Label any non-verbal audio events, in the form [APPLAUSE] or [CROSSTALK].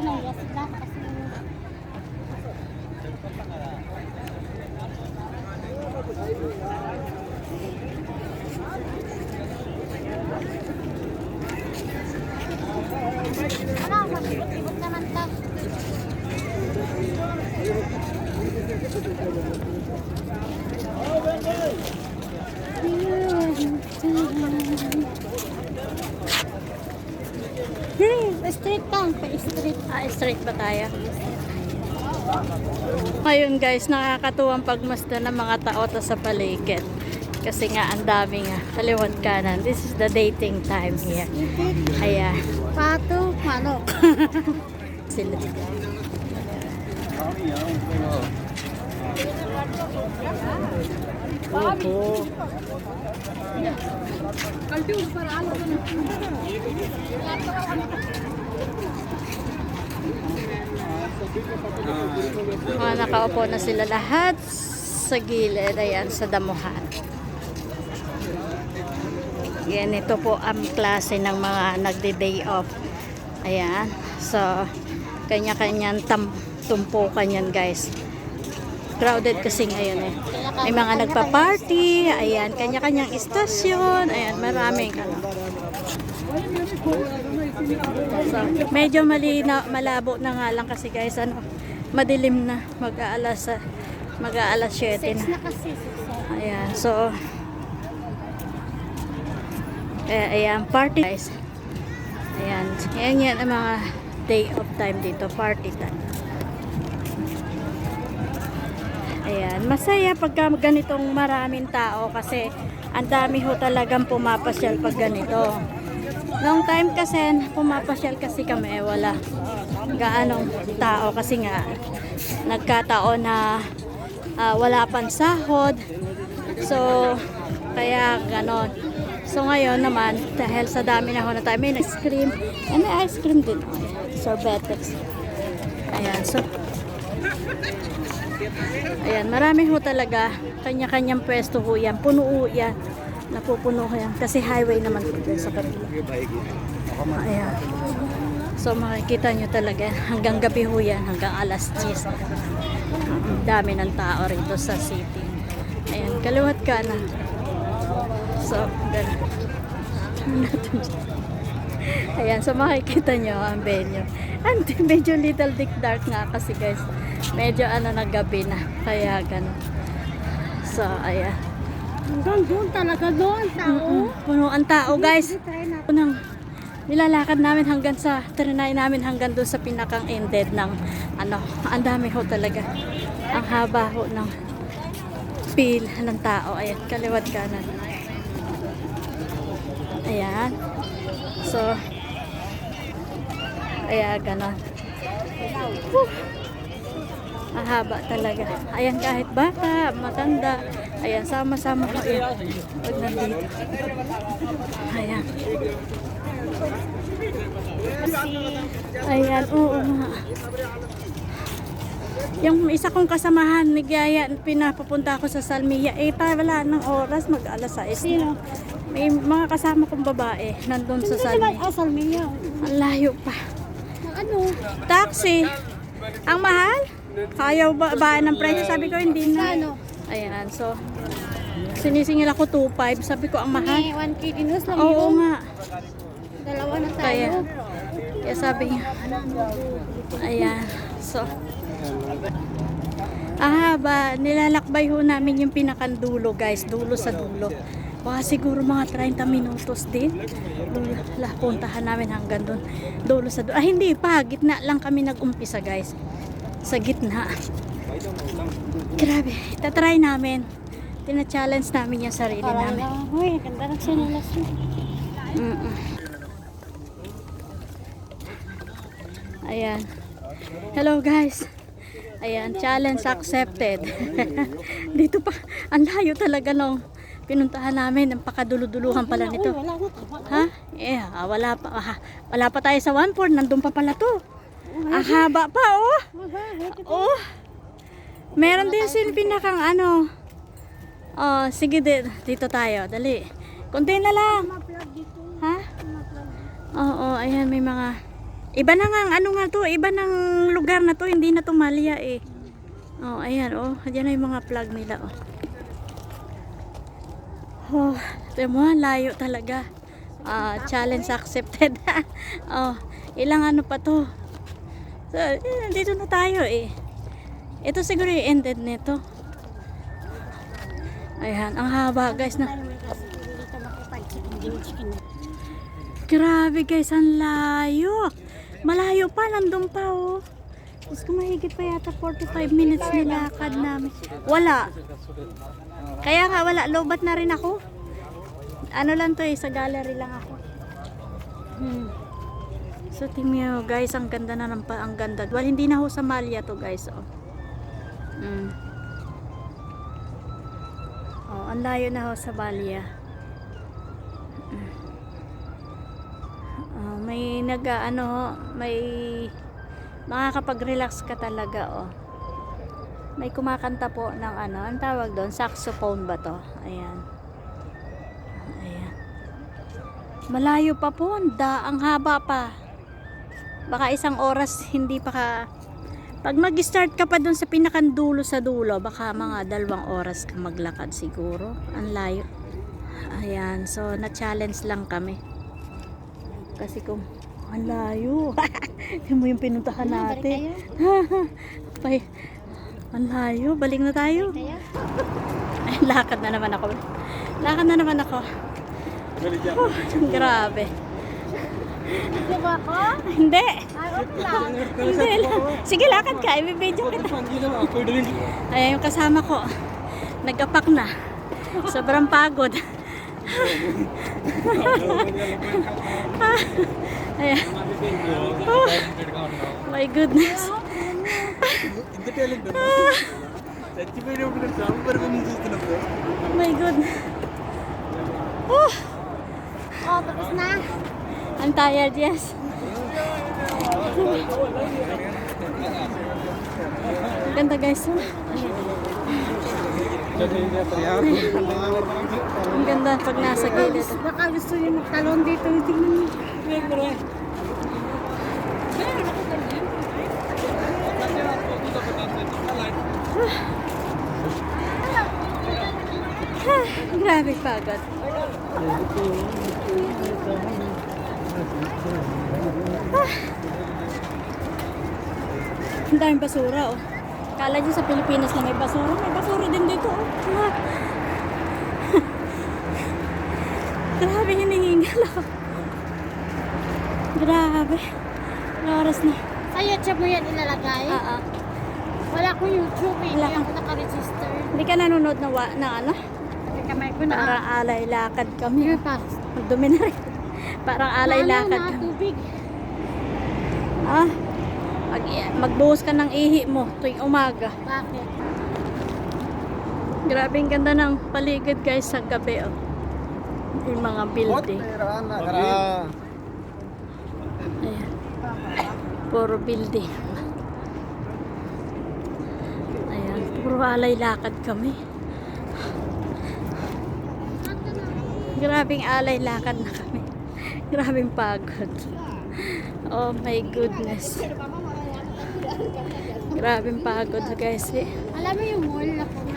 nahiya sila kasi ta. Hmm, Pa-straight. Ah, straight ba tayo? Ngayon guys, nakakatuwang pagmasta ng mga tao ta sa paligid. Kasi nga, ang dami nga. Kaliwat kanan. This is the dating time here. Ayan. Pato, ano? [LAUGHS] Sila. Mga nakaupo na sila lahat sa gilid. Ayan, sa damuhan. Yan, ito po ang klase ng mga nagde-day off. Ayan. So, kanya-kanyang tumpukan yan guys. Crowded kasi ngayon eh. May mga nagpa-party. Ayan, kanya-kanyang istasyon. Ayan, maraming ano. Medyo malina, malabo na nga lang kasi guys, ano, madilim na. Mag-aalas, ah, mag-aalas 7 Six na. Ayan, so eh, ayan, party guys. Ayan, yan yan ang mga day of time dito, party time. Ayan, masaya pagka ganitong maraming tao kasi ang dami ho talagang pumapasyal pag ganito. Long time kasi pumapasyal kasi kami, wala gaanong tao kasi nga nagkataon na ah, wala pang sahod. So, kaya ganon. So, ngayon naman, dahil sa dami na ho na tayo, may ice cream. And may ice cream din. Oh. Sorbetics. Ayan, so, ayan, marami ho talaga. Kanya-kanyang pwesto ho yan. Puno ho yan. Napupuno ho yan. Kasi highway naman po sa kabila. Ayan. So, makikita nyo talaga, hanggang gabi ho yan, hanggang alas 10. Ang dami ng tao rito sa city. Ayan, kaliwat ka na. So, ganun. Ayan, so makikita nyo ang venue. And medyo little dick dark nga kasi guys. Medyo ano na gabi na. Kaya ganun. So, ayan. Hanggang doon talaga doon, tao. Mm-mm. Puno ang tao guys. Unang nilalakad namin hanggang sa trinay namin hanggang doon sa pinakang ended ng ano, ang dami ho talaga. Ang haba ho ng pil ng tao. Ayan, kaliwat kanan. Ayan. So, kaya ganon. Whew. Ang haba talaga. Ayan, kahit bata, matanda. Ayan, sama-sama ko. Ayan, pag nandito. Ayan. Ayan, oo nga. Yung isa kong kasamahan, nagyaya, pinapapunta ako sa Salmia. Eh, pa wala ng oras, mag alas 6 Sino? May mga kasama kong babae, nandun sa Salmia. asal niya. Ang layo pa. Ano? Taxi. Ang mahal? Kayaw ba, ba ng presyo? Sabi ko, hindi na. Ano? Ayan, so, sinisingil ako 2.5. Sabi ko, ang mahal. May 1K dinus lang Oo yun. nga. Dalawa na tayo. Kaya, kaya sabi niya, ayan, so, ah, ba, nilalakbay ho namin yung pinakandulo, guys, dulo sa dulo. Baka siguro mga 30 minutos din. Dulo, la, puntahan namin hanggang doon. Dulo sa dulo. Ah, hindi pa, gitna lang kami nag-umpisa, guys. Sa gitna. Grabe, itatry namin. Tina-challenge namin yung sarili Parang namin. lang, huy, ganda ng sinilas mo. Ayan. Hello guys. Ayan, challenge accepted. [LAUGHS] Dito pa, ang layo talaga nung pinuntahan namin. Ang pakaduluduluhan pala Uy, nito. Ha? Eh, ah, wala pa. ah, wala pa tayo sa 1-4. Nandun pa pala to. Ang haba pa, oh. Oh. Meron din sin pinakang ano. Oh, sige din. Dito tayo. Dali. Kunti na lang. Ha? Oo, ayan may mga Iba na nga, ang ano nga to, iba ng lugar na to, hindi na to Malia eh. Oh, ayan, oh, ayan na mga plug nila, oh. Oh, ito mo, layo talaga. Ah, challenge accepted. [LAUGHS] oh, ilang ano pa to. So, eh, dito na tayo eh. Ito siguro yung ended nito. Ayan, ang haba guys na. Grabe guys, ang layo. Malayo pa, nandun pa oh. Diyos ko mahigit pa yata 45 minutes nilakad namin. Wala. Kaya nga wala, lobat na rin ako. Ano lang to eh, sa gallery lang ako. Hmm. So tingnan guys, ang ganda na ng ang ganda. Well, hindi na ho sa Malia to guys. Oh. Hmm. Oh, ang layo na ho sa Malia. Oh, may nag ano, may makakapag-relax ka talaga oh. May kumakanta po ng ano, ang tawag doon, saxophone ba to? Ayan. Ayan. Malayo pa po, ang haba pa. Baka isang oras hindi pa ka pag mag-start ka pa doon sa pinakandulo sa dulo, baka mga dalawang oras ka maglakad siguro. Ang layo. Ayan, so na-challenge lang kami. Kasi kung ang layo. [LAUGHS] Yan mo yung pinuntahan natin. [LAUGHS] Pay, ang layo. Balik na tayo. [LAUGHS] Ay, lakad na naman ako. Lakad na naman ako. Oh, grabe. Hindi ba ako? Hindi. Ay, okay lang. Hindi lang. Sige, lakad ka. Ibibidyo kita. Ayan yung kasama ko. Nagapak na. Sobrang pagod. Ayan. Oh, my goodness. My goodness. Oh, Oh, tapos na. I'm tired, yes. Ganda guys. Ang ganda pag nasa gilid. Baka gusto niyo magtalon dito. Tingnan niyo. [SIGHS] Grabe pagod. Ang daming basura oh. Kala dyan sa Pilipinas na may basura. May basura din dito oh. Ah. [LAUGHS] Grabe hinihingal ako. Grabe. Ano oras na? Sa YouTube mo yan ilalagay? Ah, ah. Wala akong YouTube eh. Wala Hindi kang- ako naka-register. Hindi ka nanonood na, wa, na ano? May kamay ko na. Parang alay lakad kami. Hindi pa. Magdumi na rin. Parang alay lakad kami. tubig. Ah, mag, magbuhos ka ng ihi mo tuwing umaga. Bakit? Grabe ang ganda ng paligid guys sa gabi oh. Yung mga building. Ayan. Puro building. Ayan, puro alay lakad kami. Grabing alay lakad na kami. Grabing pagod. Oh my goodness. Grabing pagod guys eh. Alam mo yung mall na kung